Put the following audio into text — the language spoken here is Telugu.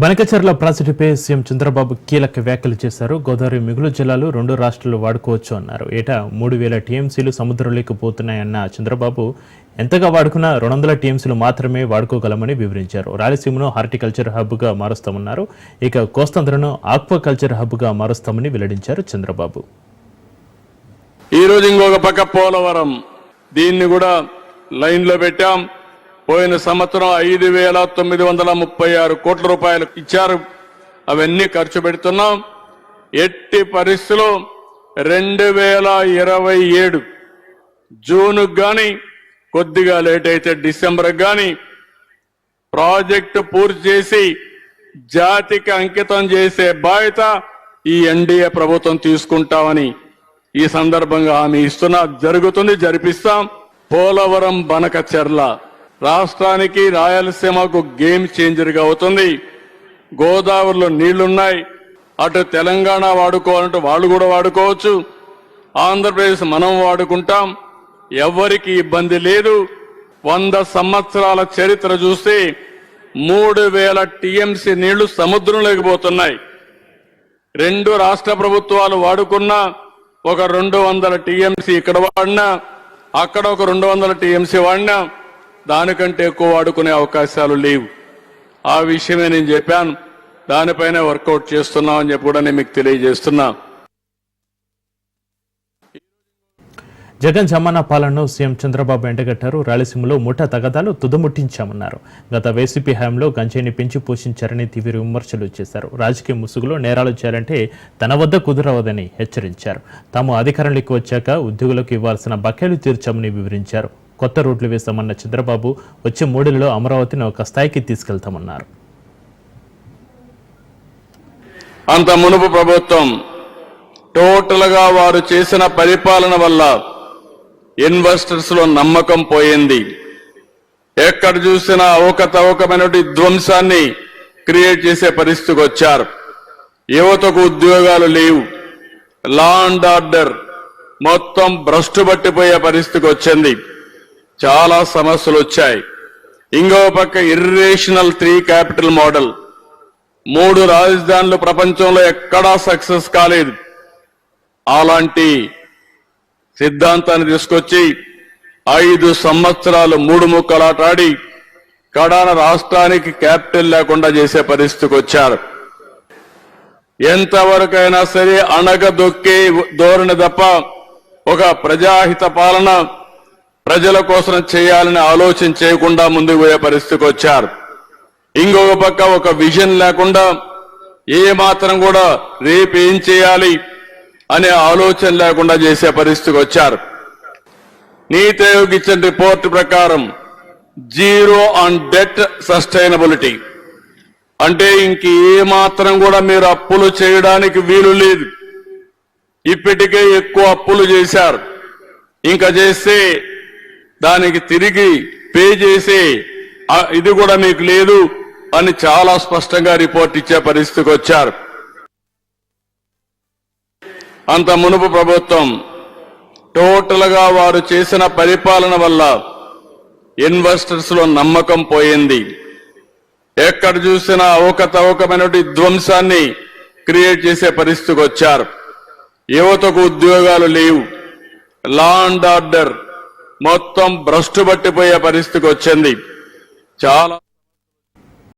బనకచర్ల ప్రాజెక్టుపై సీఎం చంద్రబాబు కీలక వ్యాఖ్యలు చేశారు. గోదావరి మిగులు జలాలు రెండు రాష్ట్రాలు వాడుకోవచ్చు అన్నారు. ఏటా మూడు వేల టీఎంసీలు సముద్రంలోకి పోతున్నాయన్న చంద్రబాబు ఎంతగా వాడుకున్నా రెండు వందల టీఎంసీలు మాత్రమే వాడుకోగలమని వివరించారు. రాయలసీమను హార్టికల్చర్ హబ్గా మారుస్తామన్నారు. ఇక కోస్తాంధ్రను ఆక్వాకల్చర్ హబ్గా మారుస్తామని వెల్లడించారు చంద్రబాబు. ఈ ఇంకొక పక్క పోలవరం. దీన్ని కూడా లైన్లో పెట్టాం. పోయిన సంవత్సరం ఐదు వేల తొమ్మిది వందల ముప్పై ఆరు కోట్ల రూపాయలు ఇచ్చారు. అవన్నీ ఖర్చు పెడుతున్నాం. ఎట్టి పరిస్థితులు రెండు వేల ఇరవై ఏడు జూన్కు కానీ కొద్దిగా లేట్ అయితే డిసెంబర్ కానీ ప్రాజెక్టు పూర్తి చేసి జాతికి అంకితం చేసే బాధ్యత ఈ ఎన్డీఏ ప్రభుత్వం తీసుకుంటామని ఈ సందర్భంగా హామీ ఇస్తున్నా. జరుగుతుంది జరిపిస్తాం. పోలవరం బనకచెర్ల. రాష్ట్రానికి రాయలసీమకు గేమ్ చేంజర్గా అవుతుంది. గోదావరిలో నీళ్ళున్నాయి. అటు తెలంగాణ వాడుకోవాలంటే వాళ్ళు కూడా వాడుకోవచ్చు. ఆంధ్రప్రదేశ్ మనం వాడుకుంటాం. ఎవరికి ఇబ్బంది లేదు. వంద సంవత్సరాల చరిత్ర చూస్తే మూడు వేల టీఎంసీ నీళ్ళు సముద్రంలోకి పోతున్నాయి. రెండు రాష్ట్ర ప్రభుత్వాలు వాడుకున్న ఒక రెండు వందల టీఎంసీ ఇక్కడ వాడినా అక్కడ ఒక రెండు వందల టీఎంసీ వాడినా దానికంటే ఎక్కువ వాడుకునే అవకాశాలు లేవు. ఆ విషయమే నేను చెప్పాను. దానిపైన వర్కౌట్ చేస్తున్నామని చెప్పి కూడా నేను మీకు తెలియజేస్తున్నా. జగన్ జమానా పాలనను సీఎం చంద్రబాబు ఎండగట్టారు. రాయలసీమలో ముఠా తగదాలు తుదముట్టించామన్నారు. గత వైసీపీ హయాంలో గంజాయిని పెంచి పోషించారని తీవ్ర విమర్శలు చేశారు. రాజకీయ ముసుగులో నేరాలు చేయాలంటే తన వద్ద కుదరవదని హెచ్చరించారు. తాము అధికారంలోకి వచ్చాక ఉద్యోగులకు ఇవ్వాల్సిన బకాయిలు తీర్చామని వివరించారు. కొత్త రూట్లు వేస్తామన్న చంద్రబాబు వచ్చే మూడేళ్ళలో అమరావతిని ఒక స్థాయికి తీసుకెళ్తామన్నారు. అంత మునుపు ప్రభుత్వం టోటల్గా వారు చేసిన పరిపాలన వల్ల ఇన్వెస్టర్స్లో నమ్మకం పోయింది. ఎక్కడ చూసినా అవకతవకమైనటువంటి ధ్వంసాన్ని క్రియేట్ చేసే పరిస్థితికి వచ్చారు. యువతకు ఉద్యోగాలు లేవు. లా అండ్ ఆర్డర్ మొత్తం భ్రష్టు పట్టిపోయే పరిస్థితికి వచ్చింది. చాలా సమస్యలు వచ్చాయి. ఇంకో పక్క ఇర్రేషనల్ త్రీ క్యాపిటల్ మోడల్ మూడు రాజధానులు ప్రపంచంలో ఎక్కడా సక్సెస్ కాలేదు. అలాంటి సిద్ధాంతాన్ని తీసుకొచ్చి ఐదు సంవత్సరాలు మూడు ముక్కలాటాడి కడాన రాష్ట్రానికి క్యాపిటల్ లేకుండా చేసే పరిస్థితికి వచ్చారు. ఎంతవరకైనా సరే అణగదొక్కే ధోరణి తప్ప ఒక ప్రజాహిత పాలన ప్రజల కోసం చేయాలని ఆలోచన చేయకుండా ముందుకు పోయే పరిస్థితికి వచ్చారు. ఇంకొక పక్క ఒక విజన్ లేకుండా ఏ మాత్రం కూడా రేపు ఏం చేయాలి అనే ఆలోచన లేకుండా చేసే పరిస్థితికి వచ్చారు. నీతి ఆయోగ్ ఇచ్చిన రిపోర్ట్ ప్రకారం జీరో ఆన్ డెట్ సస్టైనబిలిటీ. అంటే ఇంక ఏ మాత్రం కూడా మీరు అప్పులు చేయడానికి వీలు లేదు. ఇప్పటికే ఎక్కువ అప్పులు చేశారు. ఇంకా చేస్తే దానికి తిరిగి పే చేసే ఇది కూడా మీకు లేదు అని చాలా స్పష్టంగా రిపోర్ట్ ఇచ్చే పరిస్థితికి వచ్చారు. అంత మునుపు ప్రభుత్వం టోటల్గా వారు చేసిన పరిపాలన వల్ల ఇన్వెస్టర్స్లో నమ్మకం పోయింది. ఎక్కడ చూసినా అవకతవకమైనటువంటి ధ్వంసాన్ని క్రియేట్ చేసే పరిస్థితికి వచ్చారు. యువతకు ఉద్యోగాలు లేవు. లా అండ్ ఆర్డర్ మొత్తం భ్రష్టు పట్టిపోయే పరిస్థితికి వచ్చింది. చాలా